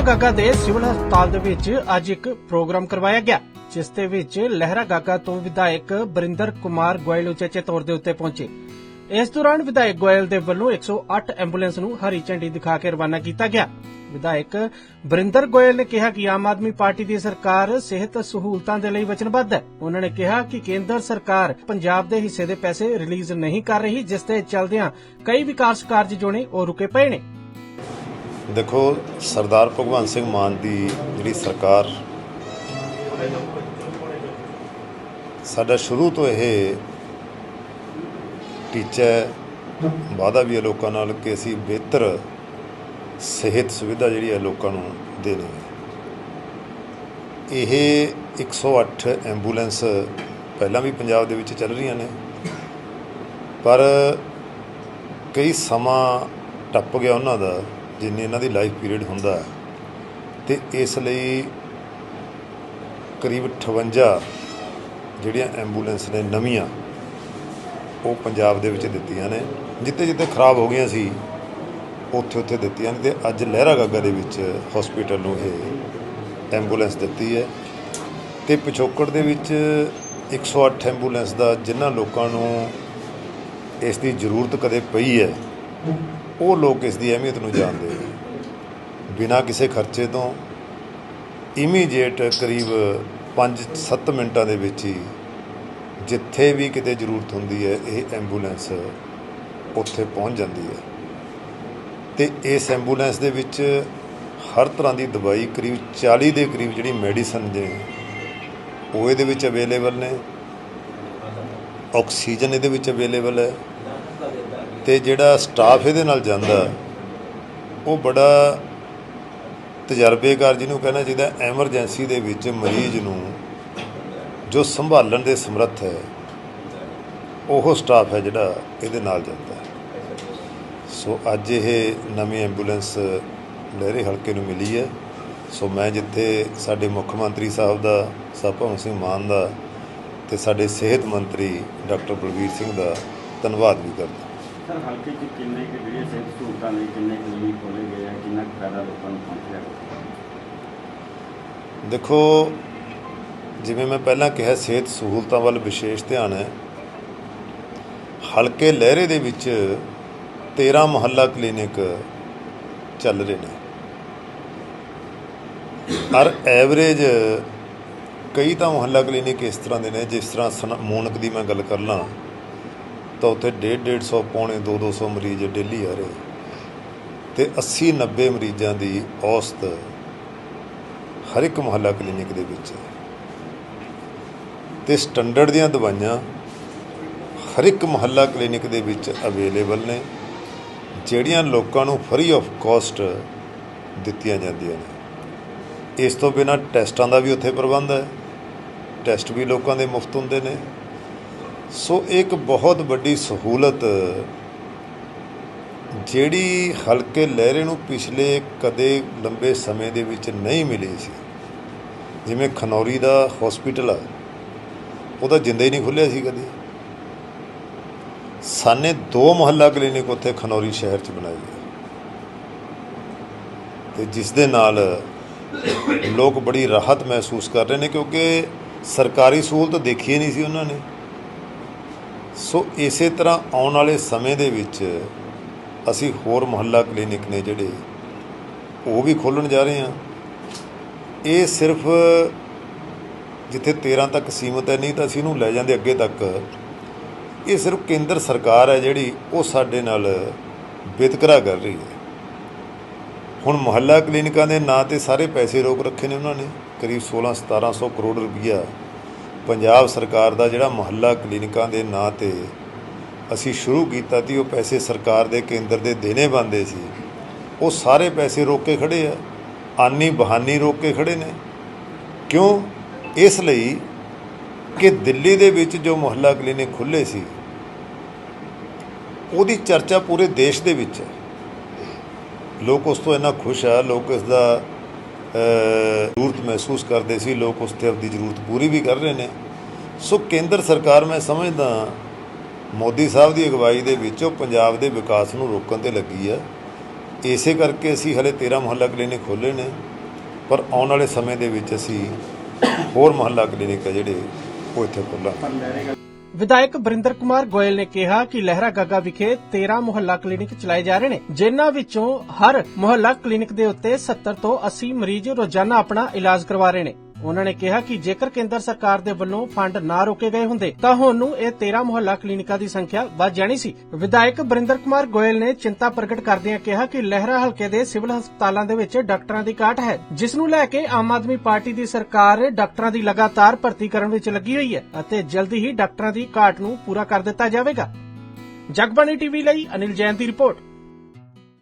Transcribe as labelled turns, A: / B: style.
A: ਲਹਿਰਾ ਗਾਗਾ ਦੇ ਸਿਵਲ ਹਸਪਤਾਲ ਦੇ ਵਿੱਚ ਅੱਜ ਇੱਕ ਪ੍ਰੋਗਰਾਮ ਕਰਵਾਇਆ ਗਿਆ, ਜਿਸ ਦੇ ਵਿੱਚ ਲਹਿਰਾ ਗਾਗਾ ਤੋਂ ਵਿਧਾਇਕ ਬਰਿੰਦਰ ਕੁਮਾਰ ਗੋਇਲ ਉਚੇਚੇ ਤੌਰ ਦੇ ਉੱਤੇ ਪਹੁੰਚੇ। ਇਸ ਦੌਰਾਨ ਵਿਧਾਇਕ ਗੋਇਲ ਦੇ ਵੱਲੋਂ 108 ਐਂਬੂਲੈਂਸ ਨੂੰ ਹਰੀ ਝੰਡੀ ਦਿਖਾ ਕੇ ਰਵਾਨਾ ਕੀਤਾ ਗਿਆ। ਵਿਧਾਇਕ ਬਰਿੰਦਰ ਗੋਇਲ ਨੇ ਕਿਹਾ ਕਿ ਆਮ ਆਦਮੀ ਪਾਰਟੀ ਦੀ ਸਰਕਾਰ ਸਿਹਤ ਸਹੂਲਤਾਂ ਦੇ ਲਈ ਵਚਨਬੱਧ ਹੈ। ਉਹਨਾਂ ਨੇ ਕਿਹਾ ਕਿ ਕੇਂਦਰ ਸਰਕਾਰ ਪੰਜਾਬ ਦੇ ਹਿੱਸੇ ਦੇ ਪੈਸੇ ਰਿਲੀਜ਼ ਨਹੀਂ ਕਰ ਰਹੀ, ਜਿਸ ਦੇ ਚਲਦਿਆਂ ਕਈ ਵਿਕਾਸ ਕਾਰਜ ਜੋ ਨੇ ਉਹ ਰੁਕੇ ਪਏ ਨੇ।
B: ਦੇਖੋ ਸਰਦਾਰ ਭਗਵੰਤ ਸਿੰਘ ਮਾਨ ਦੀ ਜਿਹੜੀ ਸਰਕਾਰ ਸਾਡਾ ਸ਼ੁਰੂ ਤੋਂ ਇਹ ਟੀਚਾ ਹੈ, ਵਾਅਦਾ ਵੀ ਹੈ ਲੋਕਾਂ ਨਾਲ ਕਿ ਅਸੀਂ ਬਿਹਤਰ ਸਿਹਤ ਸੁਵਿਧਾ ਜਿਹੜੀ ਹੈ ਲੋਕਾਂ ਨੂੰ ਦੇਣੀ ਹੈ। ਇਹ 108 ਐਂਬੂਲੈਂਸ ਪਹਿਲਾਂ ਵੀ ਪੰਜਾਬ ਦੇ ਵਿੱਚ ਚੱਲ ਰਹੀਆਂ ਨੇ ਪਰ ਕਈ ਸਮਾਂ ਟੱਪ ਗਿਆ ਉਹਨਾਂ ਦਾ ਜਿੰਨੀ ਇਹਨਾਂ ਦੀ ਲਾਈਫ ਪੀਰੀਅਡ ਹੁੰਦਾ ਹੈ, ਤੇ ਇਸ ਲਈ ਕਰੀਬ 58 ਜਿਹੜੀਆਂ ਐਂਬੂਲੈਂਸ ਨੇ ਨਵੀਆਂ, ਉਹ ਪੰਜਾਬ ਦੇ ਵਿੱਚ ਦਿੱਤੀਆਂ ਨੇ। ਜਿੱਥੇ ਜਿੱਥੇ ਖਰਾਬ ਹੋ ਗਈਆਂ ਸੀ, ਉੱਥੇ ਉੱਥੇ ਦਿੱਤੀਆਂ ਨੇ ਤੇ ਅੱਜ ਲਹਿਰਾ ਗਾਗਾ ਦੇ ਵਿੱਚ ਹਸਪੀਟਲ ਨੂੰ ਇਹ ਐਂਬੂਲੈਂਸ ਦਿੱਤੀ ਹੈ। ਤੇ ਪਿਛੋਕੜ ਦੇ ਵਿੱਚ 108 ਐਂਬੂਲੈਂਸ ਦਾ ਜਿਨ੍ਹਾਂ ਲੋਕਾਂ ਨੂੰ ਇਸ ਦੀ ਜ਼ਰੂਰਤ ਕਦੇ ਪਈ ਹੈ ਉਹ ਲੋਕ ਇਸ ਦੀ ਅਹਿਮੀਅਤ ਨੂੰ ਜਾਣਦੇ ਨੇ। ਬਿਨਾਂ ਕਿਸੇ ਖਰਚੇ ਤੋਂ ਇਮੀਡੀਏਟ ਕਰੀਬ 5-7 ਮਿੰਟਾਂ ਦੇ ਵਿੱਚ ਹੀ ਜਿੱਥੇ ਵੀ ਕਿਤੇ ਜ਼ਰੂਰਤ ਹੁੰਦੀ ਹੈ, ਇਹ ਐਂਬੂਲੈਂਸ ਉੱਥੇ ਪਹੁੰਚ ਜਾਂਦੀ ਹੈ। ਤੇ ਇਸ ਐਂਬੂਲੈਂਸ ਦੇ ਵਿੱਚ ਹਰ ਤਰ੍ਹਾਂ ਦੀ ਦਵਾਈ ਕਰੀਬ 40 ਦੇ ਕਰੀਬ ਜਿਹੜੀ ਮੈਡੀਸਨ ਨੇ, ਉਹ ਇਹਦੇ ਵਿੱਚ ਅਵੇਲੇਬਲ ਨੇ। ਆਕਸੀਜਨ ਇਹਦੇ ਵਿੱਚ ਅਵੇਲੇਬਲ ਹੈ। ਤੇ ਜਿਹੜਾ ਸਟਾਫ ਇਹਦੇ ਨਾਲ ਜਾਂਦਾ, ਉਹ ਬੜਾ ਤਜਰਬੇਕਾਰ ਜਿਹਨੂੰ ਕਹਿਣਾ ਚਾਹੀਦਾ ਐਮਰਜੈਂਸੀ ਦੇ ਵਿੱਚ ਮਰੀਜ਼ ਨੂੰ ਜੋ ਸੰਭਾਲਣ ਦੇ ਸਮਰੱਥ ਹੈ, ਉਹ ਸਟਾਫ ਹੈ ਜਿਹੜਾ ਇਹਦੇ ਨਾਲ ਜਾਂਦਾ ਹੈ। ਸੋ ਅੱਜ ਇਹ ਨਵੀਂ ਐਂਬੂਲੈਂਸ ਲਹਿਰੇ ਹਲਕੇ ਨੂੰ ਮਿਲੀ ਹੈ। ਸੋ ਮੈਂ ਜਿੱਥੇ ਸਾਡੇ ਮੁੱਖ ਮੰਤਰੀ ਸਾਹਿਬ ਦਾ, ਸਾਹਿਬ ਸਿੰਘ ਮਾਨ ਦਾ ਤੇ ਸਾਡੇ ਸਿਹਤ ਮੰਤਰੀ ਡਾਕਟਰ ਬਲਵੀਰ ਸਿੰਘ ਦਾ ਧੰਨਵਾਦ ਵੀ ਕਰਦਾ।
C: ਸਰ, ਹਲਕੇ 'ਚ ਕਿੰਨੇ ਕੁ ਜਿਹੜੀਆਂ ਸਿਹਤ ਸਹੂਲਤਾਂ ਲਈ ਕਿੰਨੇ ਕਲੀਨਿਕ ਖੋਲੇ ਗਏ ਆ? ਕਿੰਨਾ ਕੁ ਫਾਇਦਾ ਲੋਕਾਂ ਨੂੰ ਪਹੁੰਚ
B: ਦੇਖੋ, ਜਿਵੇਂ ਮੈਂ ਪਹਿਲਾਂ ਕਿਹਾ, ਸਿਹਤ ਸਹੂਲਤਾਂ ਵੱਲ ਵਿਸ਼ੇਸ਼ ਧਿਆਨ ਹੈ। ਹਲਕੇ ਲਹਿਰੇ ਦੇ ਵਿੱਚ 13 ਮੁਹੱਲਾ ਕਲੀਨਿਕ ਚੱਲ ਰਹੇ ਨੇ। ਔਰ ਐਵਰੇਜ ਕਈ ਤਾਂ ਮੁਹੱਲਾ ਕਲੀਨਿਕ ਇਸ ਤਰ੍ਹਾਂ ਦੇ ਨੇ, ਜਿਸ ਤਰ੍ਹਾਂ ਸਨ- ਮੂਨਕ ਦੀ ਮੈਂ ਗੱਲ ਕਰ ਲਾਂ। ਤਾਂ ਉੱਥੇ 1.5 150 ਪੌਣੇ 2 200 ਮਰੀਜ਼ ਡੇਲੀ ਆ ਰਹੇ। ਤੇ 80 90 ਮਰੀਜ਼ਾਂ ਦੀ ਔਸਤ ਹਰ ਇੱਕ ਮੁਹੱਲਾ ਕਲੀਨਿਕ ਦੇ ਵਿੱਚ ਹੈ। ਤੇ ਸਟੈਂਡਰਡ ਦੀਆਂ ਦਵਾਈਆਂ ਹਰ ਇੱਕ ਮੁਹੱਲਾ ਕਲੀਨਿਕ ਦੇ ਵਿੱਚ ਅਵੇਲੇਬਲ ਨੇ, ਜਿਹੜੀਆਂ ਲੋਕਾਂ ਨੂੰ ਫਰੀ ਆਫ ਕਾਸਟ ਦਿੱਤੀਆਂ ਜਾਂਦੀਆਂ ਨੇ। ਇਸ ਤੋਂ ਬਿਨਾਂ ਟੈਸਟਾਂ ਦਾ ਵੀ ਉੱਥੇ ਪ੍ਰਬੰਧ ਹੈ। ਟੈਸਟ ਵੀ ਲੋਕਾਂ ਦੇ ਮੁਫਤ ਹੁੰਦੇ ਨੇ। ਸੋ ਇਹ ਇੱਕ ਬਹੁਤ ਵੱਡੀ ਸਹੂਲਤ ਜਿਹੜੀ ਹਲਕੇ ਲਹਿਰੇ ਨੂੰ ਪਿਛਲੇ ਕਦੇ ਲੰਬੇ ਸਮੇਂ ਦੇ ਵਿੱਚ ਨਹੀਂ ਮਿਲੀ ਸੀ। ਜਿਵੇਂ ਖਨੌਰੀ ਦਾ ਹਸਪੀਟਲ ਆ, ਉਹਦਾ ਜਿੰਦਾ ਹੀ ਨਹੀਂ ਖੁੱਲਿਆ ਸੀ ਕਦੇ। ਸਾਨੇ ਦੋ ਮੁਹੱਲਾ ਕਲੀਨਿਕ ਉੱਥੇ ਖਨੌਰੀ ਸ਼ਹਿਰ 'ਚ ਬਣਾਈ ਹੈ ਤੇ ਜਿਸ ਦੇ ਨਾਲ ਲੋਕ ਬੜੀ ਰਾਹਤ ਮਹਿਸੂਸ ਕਰ ਰਹੇ ਨੇ ਕਿਉਂਕਿ ਸਰਕਾਰੀ ਸਹੂਲਤ ਦੇਖੀ ਨਹੀਂ ਸੀ ਉਹਨਾਂ ਨੇ। ਸੋ ਇਸੇ ਤਰ੍ਹਾਂ ਆਉਣ ਵਾਲੇ ਸਮੇਂ ਦੇ ਵਿੱਚ ਅਸੀਂ ਹੋਰ ਮੁਹੱਲਾ ਕਲੀਨਿਕ ਨੇ ਜਿਹੜੇ, ਉਹ ਵੀ ਖੋਲਣ ਜਾ ਰਹੇ ਹਾਂ। ਇਹ ਸਿਰਫ ਜਿੱਥੇ 13 ਤੱਕ ਸੀਮਤ ਹੈ, ਨਹੀਂ ਤਾਂ ਅਸੀਂ ਇਹਨੂੰ ਲੈ ਜਾਂਦੇ ਅੱਗੇ ਤੱਕ। ਇਹ ਸਿਰਫ ਕੇਂਦਰ ਸਰਕਾਰ ਹੈ ਜਿਹੜੀ ਉਹ ਸਾਡੇ ਨਾਲ ਵਿਤਕਰਾ ਕਰ ਰਹੀ ਹੈ। ਹੁਣ ਮੁਹੱਲਾ ਕਲੀਨਿਕਾਂ ਦੇ ਨਾਂ ਤੇ ਸਾਰੇ ਪੈਸੇ ਰੋਕ ਰੱਖੇ ਨੇ ਉਹਨਾਂ ਨੇ, ਕਰੀਬ 16 1700 ਕਰੋੜ ਰੁਪਈਆ ਪੰਜਾਬ ਸਰਕਾਰ ਦਾ ਜਿਹੜਾ ਮੁਹੱਲਾ ਕਲੀਨਿਕਾਂ ਦੇ ਨਾਂ ਤੇ ਅਸੀਂ ਸ਼ੁਰੂ ਕੀਤਾ ਸੀ ਉਹ ਪੈਸੇ ਸਰਕਾਰ ਦੇ ਕੇਂਦਰ ਦੇ ਦੇਣੇ ਬੰਦੇ ਸੀ। ਉਹ ਸਾਰੇ ਪੈਸੇ ਰੋਕ ਕੇ ਖੜੇ ਆ। ਆਨੀ ਬਹਾਨੀ ਰੋਕ ਕੇ ਖੜੇ ਨੇ। ਕਿਉਂ? ਇਸ ਲਈ ਕਿ ਦਿੱਲੀ ਦੇ ਵਿੱਚ ਜੋ ਮੁਹੱਲਾ ਕਲੀਨਿਕ ਖੁੱਲੇ ਸੀ, ਉਹਦੀ ਚਰਚਾ ਪੂਰੇ ਦੇਸ਼ ਦੇ ਵਿੱਚ ਹੈ। ਲੋਕ ਉਸ ਤੋਂ ਇੰਨਾ ਖੁਸ਼ ਆ, ਲੋਕ ਇਸ ਦਾ ਜ਼ਰੂਰਤ ਮਹਿਸੂਸ ਕਰਦੇ ਸੀ, ਲੋਕ ਉਸ ਤੇ ਆਪਣੀ ਜ਼ਰੂਰਤ ਪੂਰੀ ਵੀ ਕਰ ਰਹੇ ਨੇ। ਸੋ ਕੇਂਦਰ ਸਰਕਾਰ, ਮੈਂ ਸਮਝਦਾ ਮੋਦੀ ਸਾਹਿਬ ਦੀ ਅਗਵਾਈ ਦੇ ਵਿੱਚ ਉਹ ਪੰਜਾਬ ਦੇ ਵਿਕਾਸ ਨੂੰ ਰੋਕਣ ਤੇ ਲੱਗੀ ਆ ਇਸੇ ਕਰਕੇ ਅਸੀਂ ਹਲੇ 13 ਮੁਹੱਲਾ ਕਲੀਨਿਕ ਖੋਲ੍ਹੇ ਨੇ, ਪਰ ਆਉਣ ਵਾਲੇ ਸਮੇਂ ਦੇ ਵਿੱਚ ਅਸੀਂ ਹੋਰ ਮੁਹੱਲਾ ਕਲੀਨਿਕ ਆ ਜਿਹੜੇ ਉਹ ਇੱਥੇ ਖੋਲ੍ਹਾਂਗੇ
A: ਵਿਧਾਇਕ ਬਰਿੰਦਰ ਕੁਮਾਰ ਗੋਇਲ ਨੇ ਕਿਹਾ ਕਿ ਲਹਿਰਾ ਗਾਗਾ ਵਿਖੇ 13 ਮੁਹੱਲਾ ਕਲੀਨਿਕ ਚਲਾਏ ਜਾ ਰਹੇ ਨੇ, ਜਿਨ੍ਹਾਂ ਵਿੱਚੋਂ ਹਰ ਮੁਹੱਲਾ ਕਲੀਨਿਕ ਦੇ ਉੱਤੇ 70 ਤੋਂ 80 ਮਰੀਜ਼ ਰੋਜ਼ਾਨਾ ਆਪਣਾ ਇਲਾਜ ਕਰਵਾ ਰਹੇ ਨੇ। ਉਹਨਾਂ ਨੇ ਕਿਹਾ ਕਿ ਜੇਕਰ ਕੇਂਦਰ ਸਰਕਾਰ ਦੇ ਵੱਲੋਂ ਫੰਡ ਨਾ ਰੋਕੇ ਗਏ ਹੁੰਦੇ, ਤਾਂ ਹੁਣ ਨੂੰ ਇਹ 13 ਮੁਹੱਲਾ ਕਲੀਨਿਕਾਂ ਦੀ ਸੰਖਿਆ ਵੱਧ ਜਾਣੀ ਸੀ। ਵਿਧਾਇਕ ਬਰਿੰਦਰ ਕੁਮਾਰ ਗੋਇਲ ਨੇ ਚਿੰਤਾ ਪ੍ਰਗਟ ਕਰਦਿਆਂ ਕਿਹਾ ਕਿ ਲਹਿਰਾ ਹਲਕੇ ਦੇ ਸਿਵਲ ਹਸਪਤਾਲਾਂ ਦੇ ਵਿੱਚ ਡਾਕਟਰਾਂ ਦੀ ਘਾਟ ਹੈ, ਜਿਸ ਨੂੰ ਲੈ ਕੇ ਆਮ ਆਦਮੀ ਪਾਰਟੀ ਦੀ ਸਰਕਾਰ ਡਾਕਟਰਾਂ ਦੀ ਲਗਾਤਾਰ ਭਰਤੀ ਕਰਨ ਵਿੱਚ ਲੱਗੀ ਹੋਈ ਹੈ ਅਤੇ ਜਲਦੀ ਹੀ ਡਾਕਟਰਾਂ ਦੀ ਘਾਟ ਨੂੰ ਪੂਰਾ ਕਰ ਦਿੱਤਾ ਜਾਵੇਗਾ। ਜਗਬਾਣੀ ਟੀਵੀ ਲਈ ਅਨਿਲ ਜੈਨ ਦੀ ਰਿਪੋਰਟ।